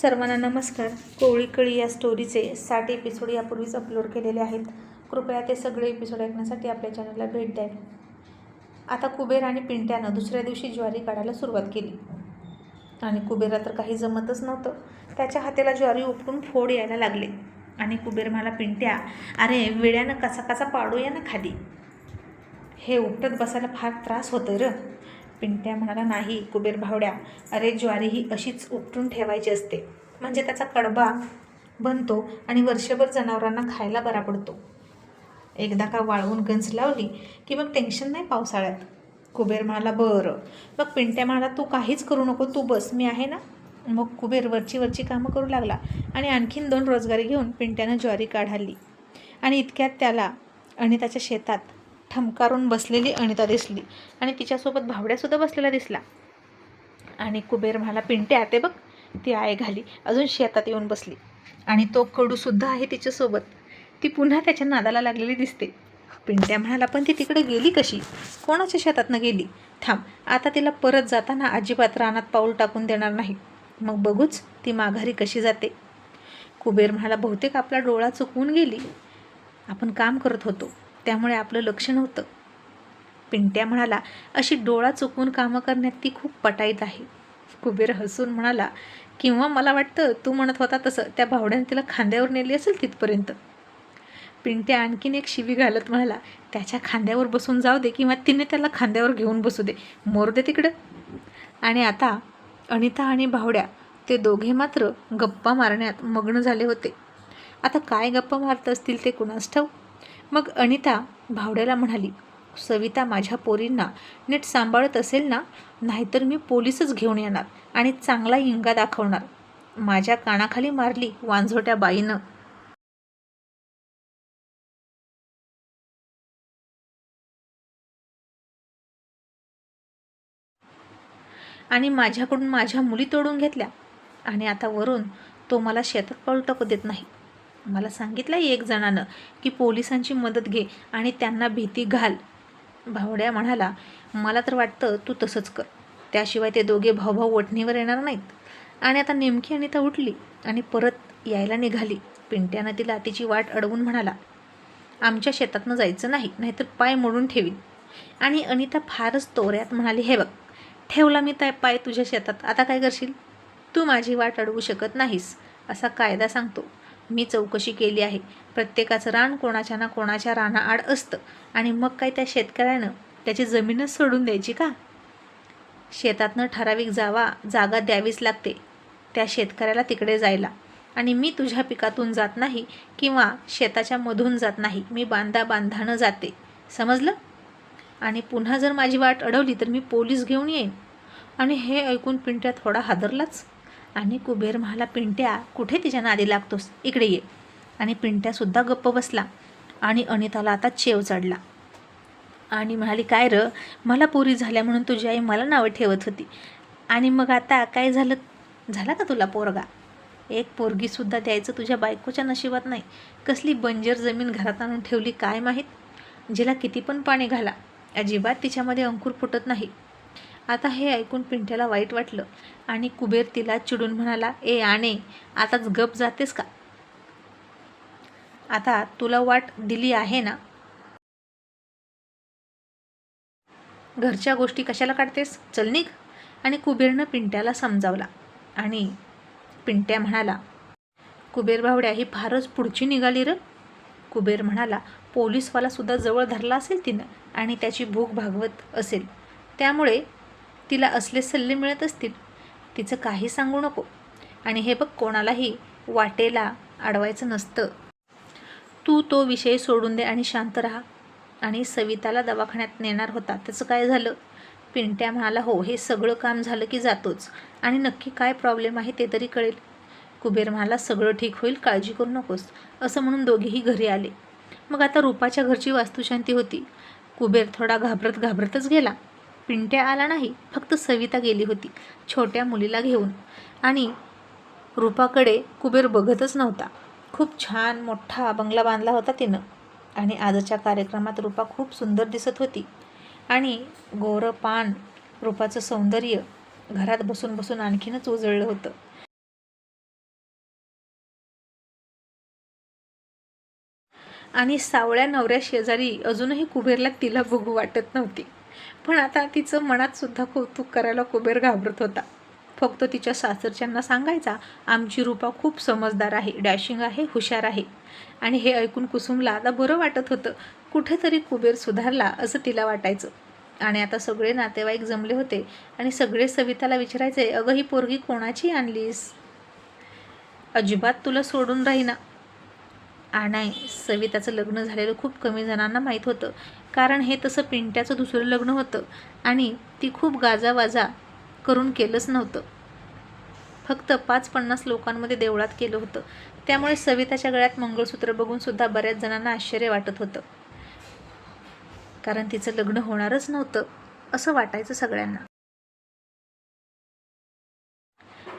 सर्वांना नमस्कार. कोवळी कळी या स्टोरीचे साठ एपिसोड यापूर्वीच अपलोड केलेले आहेत. कृपया ते सगळे एपिसोड ऐकण्यासाठी आपल्या चॅनलला भेट द्यावी आता कुबेर आणि पिंट्यानं दुसऱ्या दिवशी ज्वारी काढायला सुरुवात केली. आणि कुबेरला तर काही जमतच नव्हतं. त्याच्या हाताला ज्वारी उपटून फोड यायला लागले. आणि कुबेर मला पिंट्या अरे वेड्यानं कसा कसा पाडूया ना खाली. हे उपटत बसायला फार त्रास होतोय र. पिंट्या म्हणाला नाही कुबेर भावड्या अरे ज्वारी ही अशीच उपटून ठेवायची असते. म्हणजे त्याचा कडबा बनतो आणि वर्षभर जनावरांना खायला बरा पडतो. एकदा का वाळवून गंज लावली की मग टेन्शन नाही पावसाळ्यात. कुबेर म्हणाला बरं. मग पिंट्या म्हणाला तू काहीच करू नको तू बस मी आहे ना. मग कुबेर वरची वरची कामं करू लागला आणि आणखीन दोन रोजगारी घेऊन पिंट्यानं ज्वारी काढाली. आणि इतक्यात त्याला आणि त्याच्या शेतात ठमकारून बसलेली अनिता दिसली आणि तिच्यासोबत भावड्यासुद्धा बसलेला दिसला आणि कुबेर म्हणाला पिंटे आते बघ ती आय घाली अजून शेतात येऊन बसली. आणि तो कडूसुद्धा आहे तिच्यासोबत. ती पुन्हा त्याच्या नादाला लागलेली दिसते. पिंट्या म्हणाला पण ती तिकडे गेली कशी? कोणाच्या शेतातनं गेली? थांब आता तिला परत जाताना अजिबात रानात पाऊल टाकून देणार नाही. मग बघूच ती माघारी कशी जाते. कुबेर म्हणाला बहुतेक आपला डोळा चुकवून गेली. आपण काम करत होतो. त्यामुळे आपलं लक्ष नव्हतं पिंट्या म्हणाला अशी डोळा चुकवून कामं करण्यात ती खूप पटाईत आहे. कुबेर हसून म्हणाला किंवा मला वाटतं तू म्हणत होता तसं त्या भावड्याने तिला खांद्यावर नेली असेल तिथपर्यंत. पिंट्या आणखीन एक शिवी घालत म्हणाला त्याच्या खांद्यावर बसून जाऊ दे किंवा तिने त्याला खांद्यावर घेऊन बसू दे. मोर दे तिकडं. आणि आता अनिता आणि भावड्या ते दोघे मात्र गप्पा मारण्यात मग्न झाले होते. आता काय गप्पा मारत असतील ते कुणास ठाऊ मग अनिता भावड्याला म्हणाली सविता माझ्या पोरींना नीट सांभाळत असेल ना नाहीतर मी पोलीसच घेऊन येणार आणि चांगला इंगा दाखवणार. माझ्या कानाखाली मारली वांझोट्या बाईनं. आणि माझ्याकडून माझ्या मुली तोडून घेतल्या. आणि आता वरून तो मला शेतात पाऊल टाकू देत नाही. मला सांगितलं एक जणानं की पोलिसांची मदत घे आणि त्यांना भीती घाल. भावड्या म्हणाला मला तर वाटतं तू तसंच कर. त्याशिवाय ते दोघे भाऊभाऊ वठणीवर येणार नाहीत. आणि आता नेमकी अनिता उठली आणि परत यायला निघाली. पिंट्यानं तिला तिची वाट अडवून म्हणाला आमच्या शेतातनं जायचं नाही नाहीतर पाय मोडून ठेवीन. आणि अनिता फारच तोऱ्यात म्हणाली हे बघ ठेवला मी त्या पाय तुझ्या शेतात आता काय करशील? तू माझी वाट अडवू शकत नाहीस असा कायदा सांगतो. मी चौकशी केली आहे. प्रत्येकाचं रान कोणाच्या ना कोणाच्या रानाआड असतं. आणि मग काय त्या शेतकऱ्यानं त्याची जमीनच सोडून द्यायची का? शेतातनं ठराविक जावा जागा द्यावीच लागते. त्या शेतकऱ्याला तिकडे जायला. आणि मी तुझ्या पिकातून जात नाही किंवा शेताच्या मधून जात नाही. मी बांधा बांधानं जाते. समजलं? आणि पुन्हा जर माझी वाट अडवली तर मी पोलीस घेऊन येईन. आणि हे ऐकून पिंट्या थोडा हादरलाच. आणि कुबेर म्हणाला पिंट्या कुठे तिच्या नादी लागतोस? इकडे ये. आणि पिंट्यासुद्धा गप्प बसला आणि अनिताला आता चेव चढला. आणि म्हणाली काय र? मला पोरी झाल्या म्हणून तुझी आई मला नावं ठेवत होती. आणि मग आता काय झालं? झाला का तुला पोरगा? एक पोरगीसुद्धा द्यायचं तुझ्या बायकोच्या नशिबात नाही. कसली बंजर जमीन घरात आणून ठेवली काय माहीत? जिला किती पण पाणी घाला. अजिबात तिच्यामध्ये अंकुर फुटत नाही. आता हे ऐकून पिंट्याला वाईट वाटलं. आणि कुबेर तिला चिडून म्हणाला ए आणे आताच गप जातेस का? आता तुला वाट दिली आहे ना? घरच्या गोष्टी कशाला काढतेस? चल निघ. आणि कुबेरनं पिंट्याला समजावला आणि पिंट्या म्हणाला कुबेर भावड्या ही फारच पुढची निघाली र. कुबेर म्हणाला पोलीसवालासुद्धा जवळ धरला असेल तिनं आणि त्याची भूक भागवत असेल. त्यामुळे तिला असले सल्ले मिळत असतील तिचं काही सांगू नको. आणि हे बघ कोणालाही वाटेला अडवायचं नसतं. तू तो विषय सोडून दे आणि शांत राहा. आणि सविताला दवाखान्यात नेणार होता त्याचं काय झालं? पिंट्या म्हणाला हो हे सगळं काम झालं की जातोच. आणि नक्की काय प्रॉब्लेम आहे ते तरी कळेल. कुबेर म्हणाला सगळं ठीक होईल काळजी करू नकोस. असं म्हणून दोघेही घरी आले. मग आता रूपाच्या घरची वास्तुशांती होती. कुबेर थोडा घाबरत घाबरतच गेला. पिंट्या आला नाही फक्त सविता गेली होती छोट्या मुलीला घेऊन. आणि रूपाकडे कुबेर बघतच नव्हता. खूप छान मोठा बंगला बांधला होता तिनं. आणि आजच्या कार्यक्रमात रूपा खूप सुंदर दिसत होती. आणि गोरं पान रूपाचं सौंदर्य घरात बसून बसून आणखीनच उजळलं होतं. आणि सावळ्या नवऱ्या शेजारी अजूनही कुबेरला तिला बघू वाटत नव्हती. पण आता तिचं मनात सुद्धा कौतुक करायला कुबेर घाबरत होता. फक्त तिच्या सासरच्यांना सांगायचा आमची रूपा खूप समजदार आहे डॅशिंग आहे हुशार आहे. आणि हे ऐकून कुसुमला आता बरं वाटत होतं कुठेतरी कुबेर सुधारला असं तिला वाटायचं. आणि आता सगळे नातेवाईक जमले होते आणि सगळे सविताला विचारायचे अगं ही पोरगी कोणाची आणलीस? अजिबात तुला सोडून राहीना. आ नाही सविताचं लग्न झालेलं खूप कमी जणांना माहीत होतं. कारण हे तसं पिंट्याचं दुसरं लग्न होतं आणि ती खूप गाजावाजा करून केलंच नव्हतं. फक्त पाच पन्नास लोकांमध्ये देवळात केलं होतं. त्यामुळे सविताच्या गळ्यात मंगळसूत्र बघून सुद्धा बऱ्याच जणांना आश्चर्य वाटत होतं. कारण तिचं लग्न होणारच नव्हतं असं वाटायचं सगळ्यांना.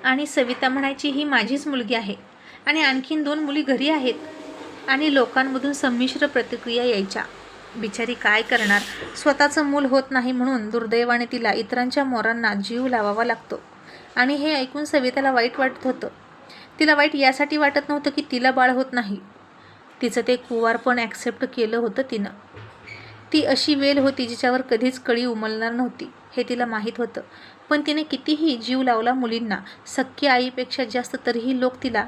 आणि सविता म्हणायची ही माझीच मुलगी आहे आणि आणखीन दोन मुली घरी आहेत आणि लोकांमधून संमिश्र प्रतिक्रिया यायच्या. बिचारी काय करणार? स्वतःचं मूल होत नाही म्हणून दुर्दैवाने तिला इतरांच्या मोरांना जीव लावावा लागतो. आणि हे ऐकून सविताला वाईट वाटत होतं. तिला वाईट यासाठी वाटत नव्हतं की तिला बाळ होत नाही. तिचं ते कुवारपण ॲक्सेप्ट केलं होतं तिनं. ती अशी वेल होती जिच्यावर कधीच कळी उमलणार नव्हती हे तिला माहीत होतं. पण तिने कितीही जीव लावला मुलींना सख्खी आईपेक्षा जास्त तरीही लोक तिला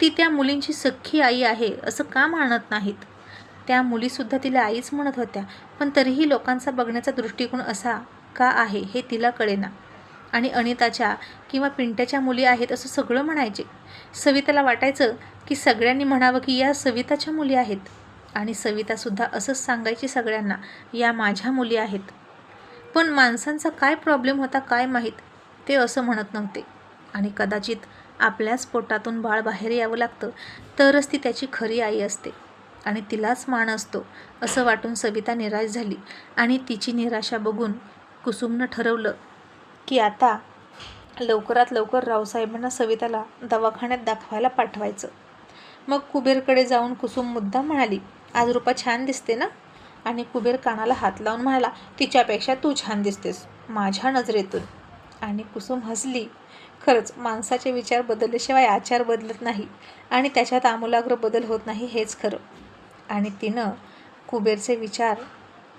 ती त्या मुलींची सख्खी आई आहे असं का मानत नाहीत? त्या मुलीसुद्धा तिला आईच म्हणत होत्या पण तरीही लोकांचा बघण्याचा दृष्टिकोन असा का आहे हे तिला कळेना. आणि अनिताच्या किंवा पिंट्याच्या मुली आहेत असं सगळं म्हणायचे. सविताला वाटायचं की सगळ्यांनी म्हणावं की या सविताच्या मुली आहेत. आणि सवितासुद्धा असंच सांगायची सगळ्यांना या माझ्या मुली आहेत. पण माणसांचा काय प्रॉब्लेम होता काय माहीत ते असं म्हणत नव्हते. आणि कदाचित आपल्याच पोटातून बाळ बाहेर यावं लागतं तरच ती त्याची खरी आई असते. आणि तिलाच मान असतो असं वाटून सविता निराश झाली आणि तिची निराशा बघून कुसुमनं ठरवलं की आता लवकरात लवकर रावसाहेबांना सविताला दवाखान्यात दाखवायला पाठवायचं. मग कुबेरकडे जाऊन कुसुम मुद्दा म्हणाली आज रूपा छान दिसते ना? आणि कुबेर कानाला हात लावून म्हणाला तिच्यापेक्षा तू छान दिसतेस माझ्या नजरेतून. आणि कुसुम हसली खरंच माणसाचे विचार बदलल्याशिवाय आचार बदलत नाही आणि त्याच्यात आमूलाग्र बदल होत नाही हेच खरं. आणि तिनं कुबेरचे विचार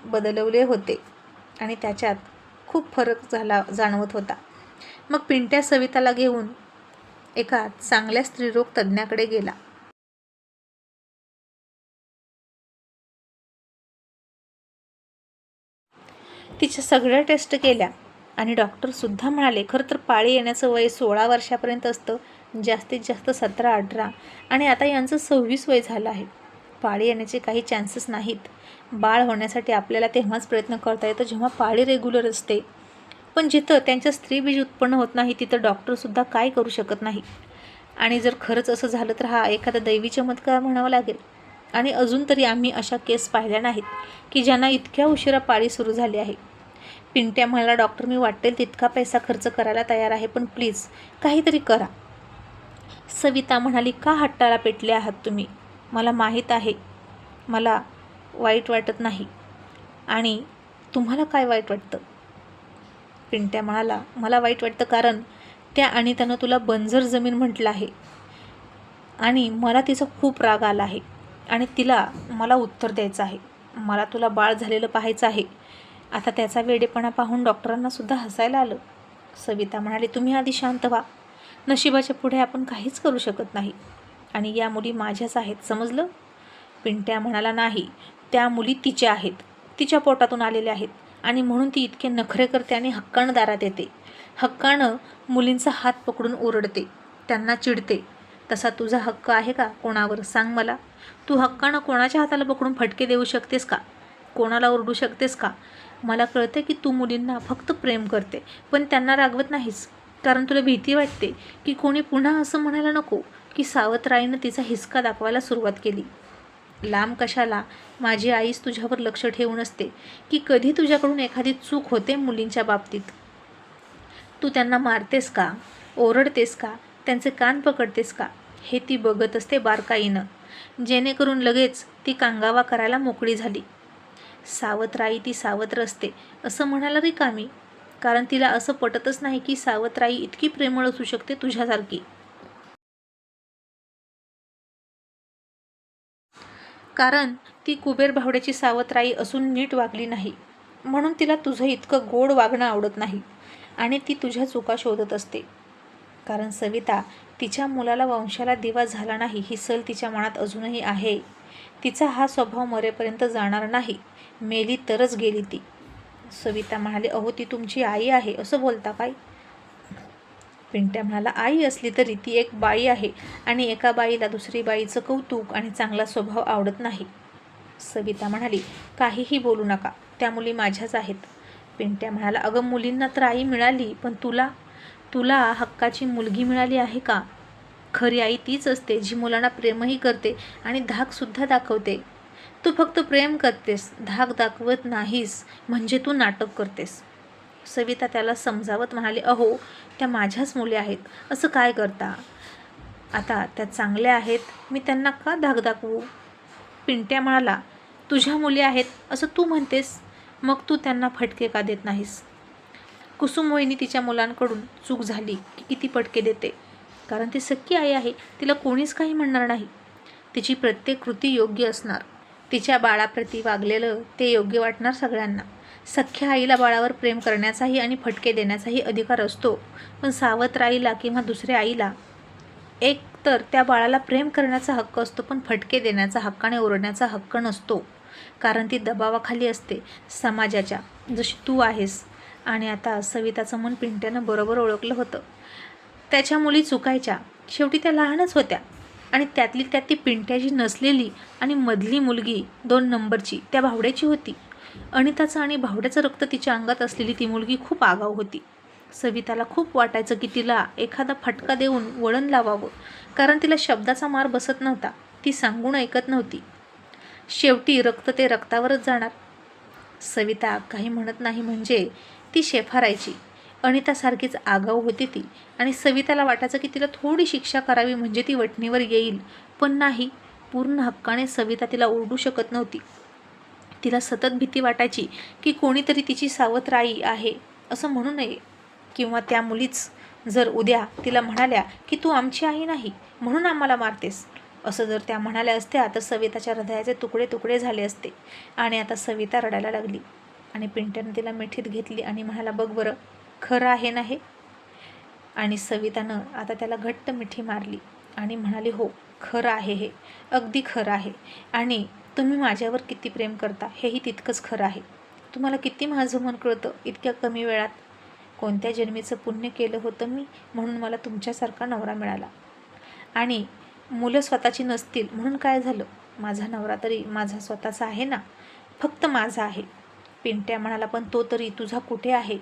बदलवले होते आणि त्याच्यात खूप फरक झाला जाणवत होता. मग पिंट्या सविताला घेऊन एका चांगल्या स्त्रीरोग तज्ज्ञाकडे गेला. तिच्या सगळ्या टेस्ट केल्या आणि डॉक्टरसुद्धा म्हणाले खरं तर पाळी येण्याचं वय सोळा वर्षापर्यंत असतं जास्तीत जास्त सतरा अठरा आणि आता यांचं सव्वीस वय झालं आहे. पाळी येण्याचे काही चान्सेस नाहीत. बाळ होण्यासाठी आपल्याला तेव्हाच प्रयत्न करता येतो जेव्हा पाळी रेग्युलर असते. पण जिथं त्यांच्या स्त्रीबीज उत्पन्न होत नाही तिथं डॉक्टरसुद्धा काय करू शकत नाही. आणि जर खरंच असं झालं तर हा एखादा दैवी चमत्कार म्हणावा लागेल. आणि अजून तरी आम्ही अशा केस पाहिल्या नाहीत की ज्यांना इतक्या उशिरा पाळी सुरू झाली आहे. पिंट्या म्हणाला डॉक्टर मी वाटेल तितका पैसा खर्च करायला तयार आहे पण प्लीज काहीतरी करा. सविता म्हणाली का हट्टाला पेटले आहात तुम्ही? मला माहीत आहे. मला वाईट वाटत नाही. आणि तुम्हाला काय वाईट वाटतं? पिंट्या म्हणाला मला वाईट वाटतं कारण त्या आणि त्यानं तुला बंजर जमीन म्हटलं आहे. आणि मला तिचा खूप राग आला आहे. आणि तिला मला उत्तर द्यायचं आहे. मला तुला बाळ झालेलं पाहायचं आहे. आता त्याचा वेडेपणा पाहून डॉक्टरांनासुद्धा हसायला आलं. सविता म्हणाली तुम्ही आधी शांत व्हा. नशिबाच्या पुढे आपण काहीच करू शकत नाही. आणि या मुली माझ्याच आहेत समजलं? पिंट्या म्हणाला नाही त्या मुली तिच्या आहेत. तिच्या पोटातून आलेल्या आहेत आणि म्हणून ती इतके नखरे करते आणि हक्कानं दारात येते. हक्कानं मुलींचा हात पकडून ओरडते त्यांना चिडते. तसा तुझा हक्क आहे का? कोणावर? सांग मला. तू हक्कानं कोणाच्या हाताला पकडून फटके देऊ शकतेस का? कोणाला ओरडू शकतेस का? मला कळते की तू मुलींना फक्त प्रेम करते पण त्यांना रागवत नाहीस. कारण तुला भीती वाटते की कोणी पुन्हा असं म्हणायला नको. की सावतराईनं तिचा हिसका दाखवायला सुरुवात केली. लांब कशाला? माझी आईच तुझ्यावर लक्ष ठेवून असते की कधी तुझ्याकडून एखादी चूक होते मुलींच्या बाबतीत? तू त्यांना मारतेस का? ओरडतेस का? त्यांचे कान पकडतेस का? हे ती बघत असते बारकाईनं. जेणेकरून लगेच ती कांगावा करायला मोकळी झाली. सावतराई ती सावत्र असते असं म्हणायला रिकामी कारण तिला असं पटतच नाही की सावतराई इतकी प्रेमळ असू शकते तुझ्यासारखी. कारण ती कुबेर भावड्याची सावत्राई असून नीट वागली नाही. म्हणून तिला तुझं इतकं गोड वागणं आवडत नाही आणि ती तुझ्या चुका शोधत असते. कारण सविता तिच्या मुलाला वंशाला दिवा झाला नाही ही सल तिच्या मनात अजूनही आहे. तिचा हा स्वभाव मरेपर्यंत जाणार नाही. मेली तरच गेली ती. सविता म्हणाली अहो ती तुमची आई आहे असं बोलता काय? पिंट्या म्हणाला आई असली तरी ती एक बाई आहे आणि एका बाईला दुसरी बाईचं कौतुक आणि चांगला स्वभाव आवडत नाही. सविता म्हणाली काहीही बोलू नका त्या मुली माझ्याच आहेत. पिंट्या म्हणाला अगं मुलींना तर आई मिळाली पण तुला तुला हक्काची मुलगी मिळाली आहे का? खरी आई तीच असते जी मुलांना प्रेमही करते आणि धाकसुद्धा दाखवते. तू फक्त प्रेम करतेस धाक दाखवत नाहीस म्हणजे तू नाटक करतेस. सविता त्याला समजावत म्हणाली अहो त्या माझ्याच मुली आहेत. असं काय करता? आता त्या चांगल्या आहेत. मी त्यांना का धाक दाखवू? पिंट्या म्हणाला तुझ्या मुली आहेत. असं तू म्हणतेस? मग तू त्यांना फटके का देत नाहीस? कुसुमोहिनी तिच्या मुलांकडून चूक झाली की किती फटके देते. कारण ती सक्की आई आहे तिला कोणीच काही म्हणणार नाही. तिची प्रत्येक कृती योग्य असणार. तिच्या बाळाप्रती वागलेलं ते योग्य वाटणार सगळ्यांना. सख्ख्या आईला बाळावर प्रेम करण्याचाही आणि फटके देण्याचाही अधिकार असतो. पण सावत्राईला किंवा दुसऱ्या आईला एक तर त्या बाळाला प्रेम करण्याचा हक्क असतो पण फटके देण्याचा हक्काने ओरडण्याचा हक्क नसतो. कारण ती दबावाखाली असते समाजाच्या. जशी तू आहेस. आणि आता सविताचं मन पिंट्यानं बरोबर ओळखलं होतं. त्याच्या मुली चुकायच्या. शेवटी त्या लहानच होत्या. आणि त्यातली त्यात ती पिंट्याची नसलेली आणि मधली मुलगी दोन नंबरची त्या भावड्याची होती. अनिताचं आणि भावड्याचं रक्त तिच्या अंगात असलेली ती मुलगी खूप आगाऊ होती. सविताला खूप वाटायचं की तिला एखादा फटका देऊन वळण लावावं कारण तिला शब्दाचा मार बसत नव्हता. ती सांगून ऐकत नव्हती. शेवटी रक्त ते रक्तावरच जाणार. सविता काही म्हणत नाही म्हणजे ती शेफारायची. अनितासारखीच आगाऊ होती ती आणि सविताला वाटायचं की तिला थोडी शिक्षा करावी म्हणजे ती वटणीवर येईल. पण नाही पूर्ण हक्काने सविता तिला ओरडू शकत नव्हती. तिला सतत भीती वाटायची की कोणीतरी तिची सावत्राई आहे असं म्हणू नये. किंवा त्या मुलीच जर उद्या तिला म्हणाल्या की तू आमची आई नाही म्हणून आम्हाला मारतेस. असं जर त्या म्हणाल्या असत्या तर सविताच्या हृदयाचे तुकडे तुकडे झाले असते आणि आता सविता रडायला लागली आणि पिंट्यानं तिला मिठीत घेतली आणि म्हणाला बघ बरं खरं आहे ना हे? आणि सवितानं आता त्याला घट्ट मिठी मारली आणि म्हणाली हो खरं आहे हे. अगदी खरं आहे. आणि तुम्ही माझ्यावर किती प्रेम करता हेही तितकंच खरं आहे. तुम्हाला किती माझं मन कळतं इतक्या कमी वेळात? कोणत्या जन्मीचं पुण्य केलं होतं मी म्हणून मला तुमच्यासारखा नवरा मिळाला? आणि मुलं स्वतःची नसतील म्हणून काय झालं? माझा नवरा तरी माझा स्वतःचा आहे ना? फक्त माझा आहे. पिंट्या म्हणाला पण तो तरी तुझा कुठे आहे?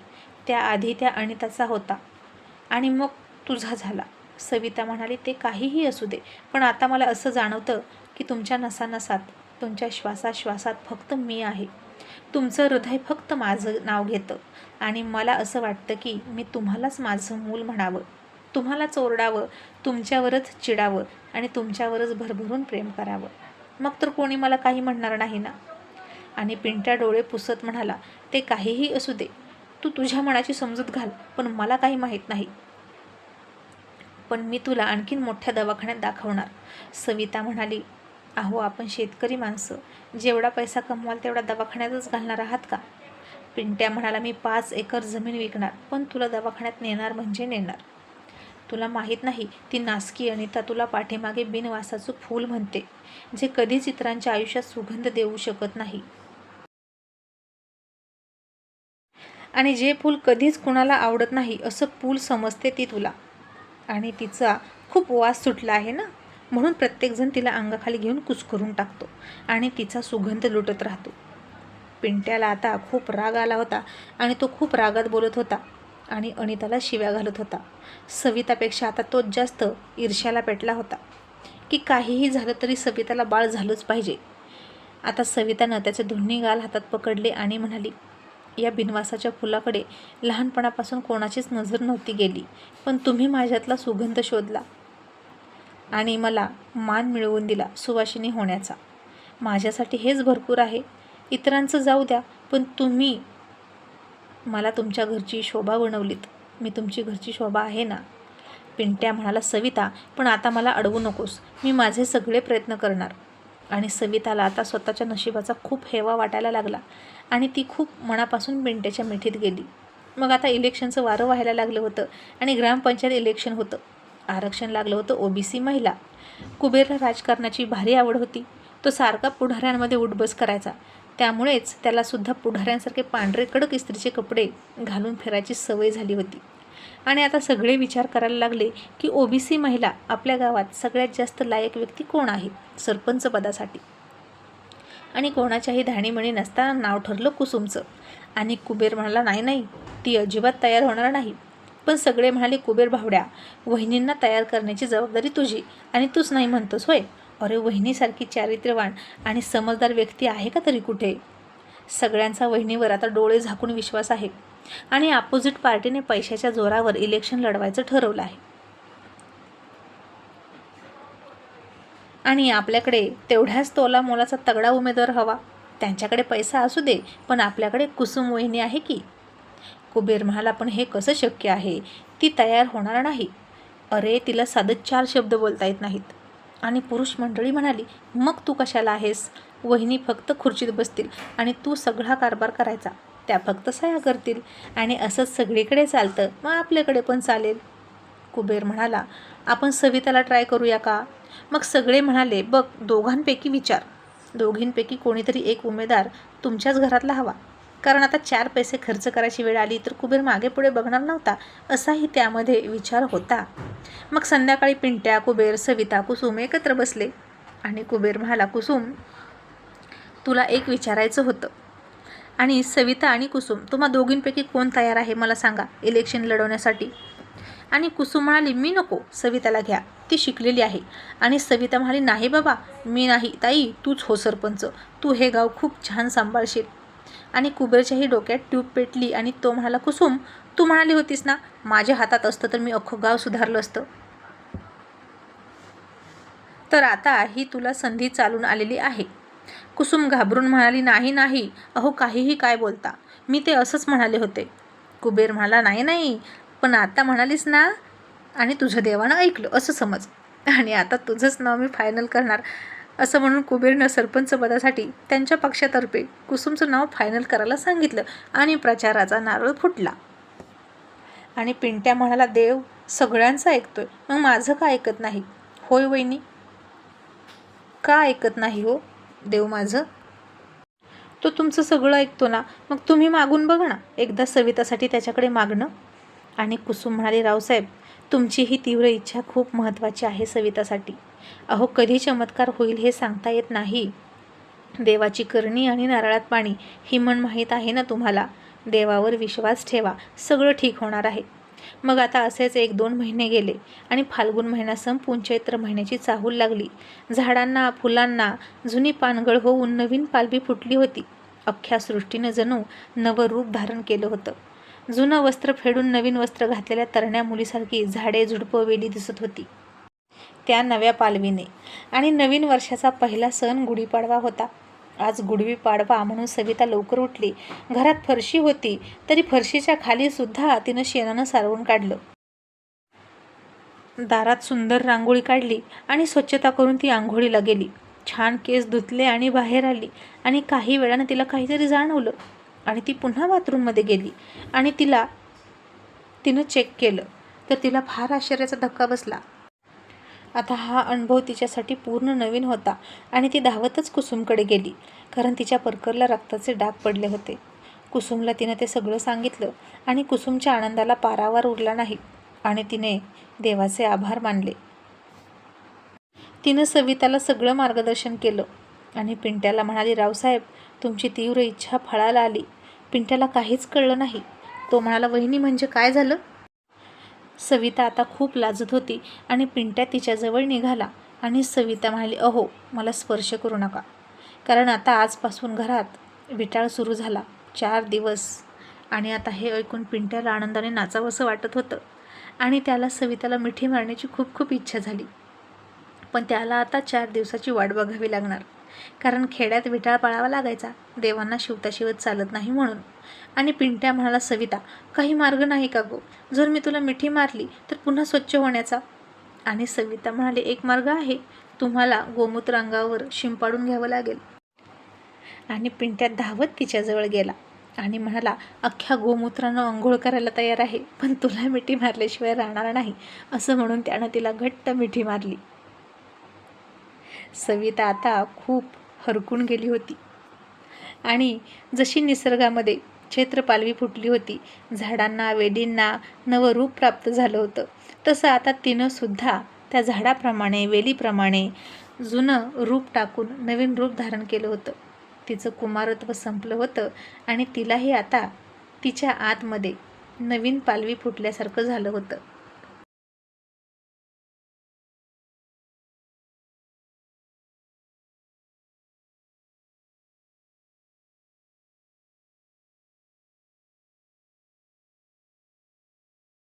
त्याआधी त्या अनिताचा होता. आणि मग तुझा झाला. सविता म्हणाली ते काहीही असू दे पण आता मला असं जाणवतं की तुमच्या नसानसात तुमच्या श्वासाश्वासात फक्त मी आहे. तुमचं हृदय फक्त माझं नाव घेतं. आणि मला असं वाटतं की मी तुम्हालाच माझं मूल म्हणावं. तुम्हालाच ओरडावं तुमच्यावरच चिडावं आणि तुमच्यावरच भरभरून प्रेम करावं. मग तर कोणी मला काही म्हणणार नाही ना? आणि पिंट्या डोळे पुसत म्हणाला ते काहीही असू दे. तू तुझ्या मनाची समजूत घाल पण मला काही माहीत नाही. पण मी तुला आणखीन मोठ्या दवाखान्यात दाखवणार. सविता म्हणाली अहो आपण शेतकरी माणसं. जेवढा पैसा कमवाल तेवढा दवाखान्यातच घालणार आहात का? पिंट्या म्हणाला मी पाच एकर जमीन विकणार पण तुला दवाखान्यात नेणार म्हणजे नेणार. तुला माहीत नाही ती नासकी अनिता तुला पाठीमागे बिनवासाचं फूल म्हणते जे कधीच इतरांच्या आयुष्यात सुगंध देऊ शकत नाही. आणि जे फूल कधीच कुणाला आवडत नाही असं फूल समजते ती तुला. आणि तिचा खूप वास सुटला आहे ना? म्हणून प्रत्येकजण तिला अंगाखाली घेऊन कुसकरून टाकतो आणि तिचा सुगंध लुटत राहतो. पिंट्याला आता खूप राग आला होता आणि तो खूप रागात बोलत होता आणि अनिताला शिव्या घालत होता. सवितापेक्षा आता तोच जास्त ईर्ष्याला पेटला होता. की काहीही झालं तरी सविताला बाळ झालंच पाहिजे. आता सवितानं त्याचे दोन्ही गाल हातात पकडले आणि म्हणाली या बिनवासाच्या फुलाकडे लहानपणापासून कोणाचीच नजर नव्हती गेली पण तुम्ही माझ्यातला सुगंध शोधला. आणि मला मान मिळवून दिला सुवासिनी होण्याचा. माझ्यासाठी हेच भरपूर आहे. इतरांचं जाऊ द्या पण तुम्ही मला तुमच्या घरची शोभा बनवलीत मी तुमची घरची शोभा आहे ना? पिंट्या म्हणाला सविता पण आता मला अडवू नकोस. मी माझे सगळे प्रयत्न करणार. आणि सविताला आता स्वतःच्या नशिबाचा खूप हेवा वाटायला लागला आणि ती खूप मनापासून पिंट्याच्या मिठीत गेली. मग आता इलेक्शनचं वारं व्हायला लागलं होतं आणि ग्रामपंचायत इलेक्शन होतं. आरक्षण लागलं होतं ओबीसी महिला. कुबेरला राजकारणाची भारी आवड होती. तो सारखा पुढाऱ्यांमध्ये उठबस करायचा. त्यामुळेच त्यालासुद्धा पुढाऱ्यांसारखे पांढरे कडक इस्त्रीचे कपडे घालून फिरायची सवय झाली होती. आणि आता सगळे विचार करायला लागले की ओबीसी महिला आपल्या गावात सगळ्यात जास्त लायक व्यक्ती कोण आहे? सरपंच पदासाठी. आणि कोणाच्याही धाणीमणी नसताना नाव ठरलं कुसुमचं. आणि कुबेर म्हणाला नाही नाही ती अजिबात तयार होणार नाही. पण सगळे म्हणाले कुबेर भावड्या वहिनींना तयार करण्याची जबाबदारी तुझी आणि तूच नाही म्हणतोस होय? अरे वहिनीसारखी चारित्र्यवान आणि समजदार व्यक्ती आहे का तरी कुठे? सगळ्यांचा वहिनीवर आता डोळे झाकून विश्वास आहे आणि अपोजिट पार्टीने पैशाच्या जोरावर इलेक्शन लढवायचं ठरवलं आहे. आणि आपल्याकडे तेवढ्याच तोला मोलाचा तगडा उमेदवार हवा. त्यांच्याकडे पैसा असू दे पण आपल्याकडे कुसुम वहिनी आहे की? कुबेर म्हणाला पण हे कसं शक्य आहे? ती तयार होणार नाही. अरे तिला साधं चार शब्द बोलता येत नाहीत. आणि पुरुष मंडळी म्हणाली मग तू कशाला आहेस? वहिनी फक्त खुर्चीत बसतील आणि तू सगळा कारभार करायचा. त्या फक्त सह्या करतील आणि असंच सगळीकडे चालतं. मग आपल्याकडे पण चालेल. कुबेर म्हणाला आपण सविताला ट्राय करूया का? मग सगळे म्हणाले बघ दोघांपैकी विचार. दोघींपैकी कोणीतरी एक उमेदवार तुमच्याच घरातला हवा. कारण आता चार पैसे खर्च करायची वेळ आली तर कुबेर मागे पुढे बघणार नव्हता असाही त्यामध्ये विचार होता. मग संध्याकाळी पिंट्या कुबेर सविता कुसुम एकत्र बसले आणि कुबेर म्हणाला कुसुम तुला एक विचारायचं होतं. आणि सविता आणि कुसुम तुम्हा दोघींपैकी कोण तयार आहे मला सांगा इलेक्शन लढवण्यासाठी? आणि कुसुम म्हणाली मी नको सविताला घ्या. ती शिकलेली आहे. आणि सविता म्हणाली नाही बाबा मी नाही. ताई तूच हो सरपंच. तू हे गाव खूप छान सांभाळशील. आणि कुबेरच्याही डोक्यात ट्यूब पेटली आणि तो म्हणाला कुसुम तू म्हणाली होतीस ना माझ्या हातात असतं तर मी अख्खं गाव सुधारलं असतं. तर आता ही तुला संधी चालून आलेली आहे. कुसुम घाबरून म्हणाली नाही नाही अहो काहीही काय बोलता. मी ते असंच म्हणाले होते. कुबेर म्हणाला नाही नाही पण आता म्हणालीस ना आणि तुझं देवानं ऐकलं असं समज. आणि आता तुझंच नाव मी फायनल करणार. असं म्हणून कुबेरनं सरपंच पदासाठी त्यांच्या पक्षातर्फे कुसुमचं नाव फायनल करायला सांगितलं आणि प्रचाराचा नारळ फुटला. आणि पिंट्या म्हणाला देव सगळ्यांचं ऐकतोय. मग माझं का ऐकत नाही? होय वहिनी. का ऐकत नाही हो देव माझं? तो तुमचं सगळं ऐकतो ना? मग तुम्ही मागून बघा ना एकदा सवितासाठी त्याच्याकडे मागणं. आणि कुसुम म्हणाले रावसाहेब तुमची ही तीव्र इच्छा खूप महत्त्वाची आहे सवितासाठी. अहो कधी चमत्कार होईल हे सांगता येत नाही. देवाची करणी आणि नारळात पाणी ही म्हण माहीत आहे ना तुम्हाला? देवावर विश्वास ठेवा सगळं ठीक होणार आहे. मग आता असेच एक दोन महिने गेले आणि फाल्गुन महिना संपून चैत्र महिन्याची चाहूल लागली. झाडांना फुलांना जुनी पानगळ होऊन नवीन पालवी फुटली होती. अख्ख्या सृष्टीनं जणू नवं रूप धारण केलं होतं. जुनं वस्त्र फेडून नवीन वस्त्र घातलेल्या तरण्या मुलीसारखी झाडे झुडपं वेली दिसत होती. त्या नव्या पालवीने. आणि नवीन वर्षाचा पहिला सण गुढीपाडवा होता. आज गुडवी पाडवा म्हणून सविता लवकर उठली. घरात फरशी होती तरी फरशीच्या खाली सुद्धा तिनं शेणानं सारवून काढलं. दारात सुंदर रांगोळी काढली आणि स्वच्छता करून ती आंघोळीला गेली. छान केस धुतले आणि बाहेर आली आणि काही वेळानं तिला काहीतरी जाणवलं आणि ती पुन्हा बाथरूममध्ये गेली आणि तिला तिनं चेक केलं. तर तिला फार आश्चर्याचा धक्का बसला. आता हा अनुभव तिच्यासाठी पूर्ण नवीन होता आणि ती धावतच कुसुमकडे गेली कारण तिच्या परकरला रक्ताचे डाग पडले होते. कुसुमला तिनं ते सगळं सांगितलं आणि कुसुमच्या आनंदाला पारावार उरला नाही आणि तिने देवाचे आभार मानले. तिनं सविताला सगळं मार्गदर्शन केलं आणि पिंट्याला म्हणाली रावसाहेब तुमची तीव्र इच्छा फळाला आली. पिंट्याला काहीच कळलं नाही. तो म्हणाला वहिनी म्हणजे काय झालं? सविता आता खूप लाजत होती आणि पिंट्या तिच्याजवळ निघाला आणि सविता म्हणाली अहो मला स्पर्श करू नका. कारण आता आजपासून घरात विटाळ सुरू झाला. चार दिवस. आणि आता हे ऐकून पिंट्याला आनंदाने नाचावंसं वाटत होतं. आणि त्याला सविताला मिठी मारण्याची खूप खूप इच्छा झाली. पण त्याला आता चार दिवसाची वाट बघावी लागणार. कारण खेड्यात विटाळ पाळावा लागायचा. देवांना शिवता शिवत चालत नाही म्हणून. आणि पिंट्या म्हणाला सविता काही मार्ग नाही का गो? जर मी तुला मिठी मारली तर पुन्हा स्वच्छ होण्याचा. आणि सविता म्हणाले एक मार्ग आहे. तुम्हाला गोमूत्र अंगावर शिंपाडून घ्यावं लागेल. आणि पिंट्या धावत तिच्याजवळ गेला आणि म्हणाला अख्ख्या गोमूत्रानं अंघोळ करायला तयार आहे पण तुला मिठी मारल्याशिवाय राहणार नाही असं म्हणून त्यानं तिला घट्ट मिठी मारली. सविता आता खूप हरकून गेली होती. आणि जशी निसर्गामध्ये चैत्रपालवी फुटली होती. झाडांना वेलींना नवं रूप प्राप्त झालं होतं. तसं आता तिनं सुद्धा त्या झाडाप्रमाणे वेलीप्रमाणे जुनं रूप टाकून नवीन रूप धारण केलं होतं. तिचं कुमारत्व संपलं होतं आणि तिलाही आता तिच्या आतमध्ये नवीन पालवी फुटल्यासारखं झालं होतं.